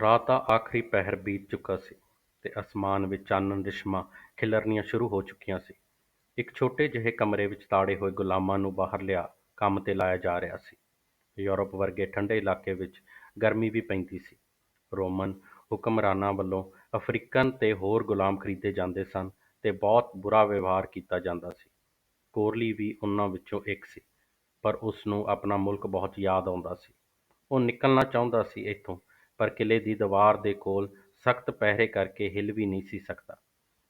ਰਾਤ ਦਾ ਆਖ਼ਰੀ ਪਹਿਰ ਬੀਤ ਚੁੱਕਾ ਸੀ ਤੇ ਅਸਮਾਨ ਵਿੱਚ ਚਾਨਣ ਰਿਸ਼ਮਾਂ ਖਿਲਰਨੀਆਂ ਸ਼ੁਰੂ ਹੋ ਚੁੱਕੀਆਂ ਸੀ। ਇੱਕ ਛੋਟੇ ਜਿਹੇ ਕਮਰੇ ਵਿੱਚ ਤਾੜੇ ਹੋਏ ਗੁਲਾਮਾਂ ਨੂੰ ਬਾਹਰ ਲਿਆ ਕੰਮ ਤੇ ਲਾਇਆ ਜਾ ਰਿਹਾ ਸੀ। ਯੂਰਪ ਵਰਗੇ ਠੰਢੇ ਇਲਾਕੇ ਵਿੱਚ ਗਰਮੀ ਵੀ ਪੈਂਦੀ ਸੀ। ਰੋਮਨ ਹੁਕਮਰਾਨਾਂ ਵੱਲੋਂ ਅਫ਼ਰੀਕਨ ਤੇ ਹੋਰ ਗੁਲਾਮ ਖਰੀਦੇ ਜਾਂਦੇ ਸਨ ਤੇ ਬਹੁਤ ਬੁਰਾ ਵਿਵਹਾਰ ਕੀਤਾ ਜਾਂਦਾ ਸੀ। ਕੋਰਲੀ ਵੀ ਉਨ੍ਹਾਂ ਵਿੱਚੋਂ ਇੱਕ ਸੀ, ਪਰ ਉਸ ਨੂੰ ਆਪਣਾ ਮੁਲਕ ਬਹੁਤ ਯਾਦ ਆਉਂਦਾ ਸੀ। ਉਹ ਨਿਕਲਣਾ ਚਾਹੁੰਦਾ ਸੀ ਇੱਥੋਂ, ਪਰ ਕਿਲ੍ਹੇ ਦੀ ਦੀਵਾਰ ਦੇ ਕੋਲ ਸਖ਼ਤ ਪਹਿਰੇ ਕਰਕੇ ਹਿੱਲ ਵੀ ਨਹੀਂ ਸੀ ਸਕਦਾ।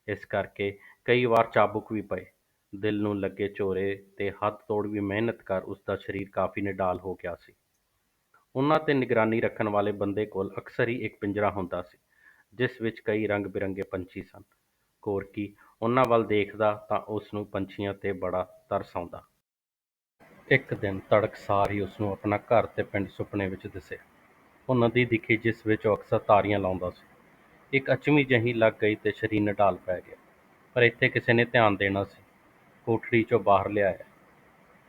ਇਸ ਕਰਕੇ ਕਈ ਵਾਰ ਚਾਬੁਕ ਵੀ ਪਏ। ਦਿਲ ਨੂੰ ਲੱਗੇ ਝੋਰੇ ਤੇ ਹੱਦ ਤੋੜ ਵੀ ਮਿਹਨਤ ਕਰ ਉਸਦਾ ਸਰੀਰ ਕਾਫ਼ੀ ਨਿਢਾਲ ਹੋ ਗਿਆ ਸੀ। ਉਨ੍ਹਾਂ ਤੇ ਨਿਗਰਾਨੀ ਰੱਖਣ ਵਾਲੇ ਬੰਦੇ ਕੋਲ ਅਕਸਰ ਹੀ ਇੱਕ ਪਿੰਜਰਾ ਹੁੰਦਾ ਸੀ, ਜਿਸ ਵਿੱਚ ਕਈ ਰੰਗ-ਬਿਰੰਗੇ ਪੰਛੀ ਸਨ। ਕੋਰਕੀ ਉਨ੍ਹਾਂ ਵੱਲ ਦੇਖਦਾ ਤਾਂ ਉਸਨੂੰ ਪੰਛੀਆਂ ਤੇ ਬੜਾ ਤਰਸ ਆਉਂਦਾ। ਇੱਕ ਦਿਨ ਤੜਕਸਾਰ ਹੀ ਉਸਨੂੰ ਆਪਣਾ ਘਰ ਤੇ ਪਿੰਡ ਸੁਪਨੇ ਵਿੱਚ ਦਿਸਿਆ। ਉਹ ਨਦੀ ਦਿਖੀ ਜਿਸ ਵਿੱਚ ਉਹ ਅਕਸਰ ਤਾਰੀਆਂ ਲਾਉਂਦਾ ਸੀ। ਇੱਕ ਅਚਮੀ ਜਿਹੀ ਲੱਗ ਗਈ ਤੇ ਸਰੀਰ ਨਿਢਾਲ ਪੈ ਗਿਆ। ਪਰ ਇੱਥੇ ਕਿਸੇ ਨੇ ਧਿਆਨ ਦੇਣਾ ਸੀ। ਕੋਠੜੀ 'ਚੋਂ ਬਾਹਰ ਲਿਆਇਆ।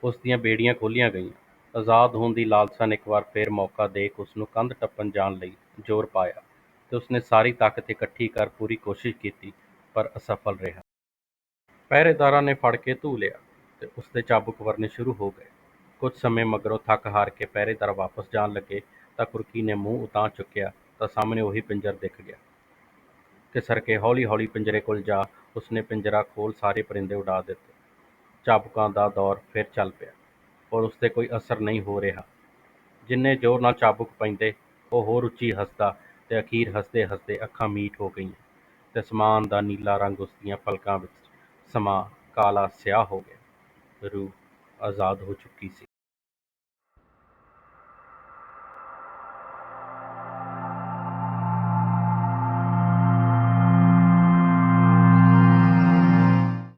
ਉਸ ਦੀਆਂ ਬੇੜੀਆਂ ਖੋਲ੍ਹੀਆਂ ਗਈਆਂ। ਆਜ਼ਾਦ ਹੋਣ ਦੀ ਲਾਲਸਾ ਨੇ ਇੱਕ ਵਾਰ ਫੇਰ ਮੌਕਾ ਦੇਖ ਉਸਨੂੰ ਕੰਧ ਟੱਪਣ ਜਾਣ ਲਈ ਜ਼ੋਰ ਪਾਇਆ ਤੇ ਉਸਨੇ ਸਾਰੀ ਤਾਕਤ ਇਕੱਠੀ ਕਰ ਪੂਰੀ ਕੋਸ਼ਿਸ਼ ਕੀਤੀ, ਪਰ ਅਸਫਲ ਰਿਹਾ। ਪਹਿਰੇਦਾਰਾਂ ਨੇ ਫੜ ਕੇ ਧੂਹ ਲਿਆ ਤੇ ਉਸਦੇ ਚਾਬੁਕ ਵਰਨੇ ਸ਼ੁਰੂ ਹੋ ਗਏ। ਕੁਝ ਸਮੇਂ ਮਗਰੋਂ ਥੱਕ-ਹਾਰ ਕੇ ਪਹਿਰੇਦਾਰ ਵਾਪਸ ਜਾਣ ਲੱਗੇ ਤਾਂ ਕੁਰਕੀ ਨੇ ਮੂੰਹ ਉਤਾਂਹ ਚੁੱਕਿਆ ਤਾਂ ਸਾਹਮਣੇ ਉਹੀ ਪਿੰਜਰ ਦਿਖ ਗਿਆ। ਘਿਸਰ ਕੇ ਹੌਲੀ-ਹੌਲੀ ਪਿੰਜਰੇ ਕੋਲ ਜਾ ਉਸਨੇ ਪਿੰਜਰਾ ਖੋਲ੍ਹ ਸਾਰੇ ਪਰਿੰਦੇ ਉਡਾ ਦਿੱਤੇ। ਚਾਬੁਕਾਂ ਦਾ ਦੌਰ ਫੇਰ ਚੱਲ ਪਿਆ, ਪਰ ਉਸ ਤੇ ਕੋਈ ਅਸਰ ਨਹੀਂ ਹੋ ਰਿਹਾ। ਜਿੰਨੇ ਜ਼ੋਰ ਨਾਲ ਚਾਬੁਕ ਪੈਂਦੇ, ਉਹ ਹੋਰ ਉੱਚੀ ਹੱਸਦਾ ਤੇ ਅਖ਼ੀਰ ਹੱਸਦੇ-ਹੱਸਦੇ ਅੱਖਾਂ ਮੀਟ ਹੋ ਗਈਆਂ ਤੇ ਸਮਾਨ ਦਾ ਨੀਲਾ ਰੰਗ ਉਸਦੀਆਂ ਪਲਕਾਂ ਵਿੱਚ ਸਮਾਂ ਕਾਲਾ ਸਿਆਹ ਹੋ ਗਿਆ। ਰੂਹ ਆਜ਼ਾਦ ਹੋ ਚੁੱਕੀ ਸੀ।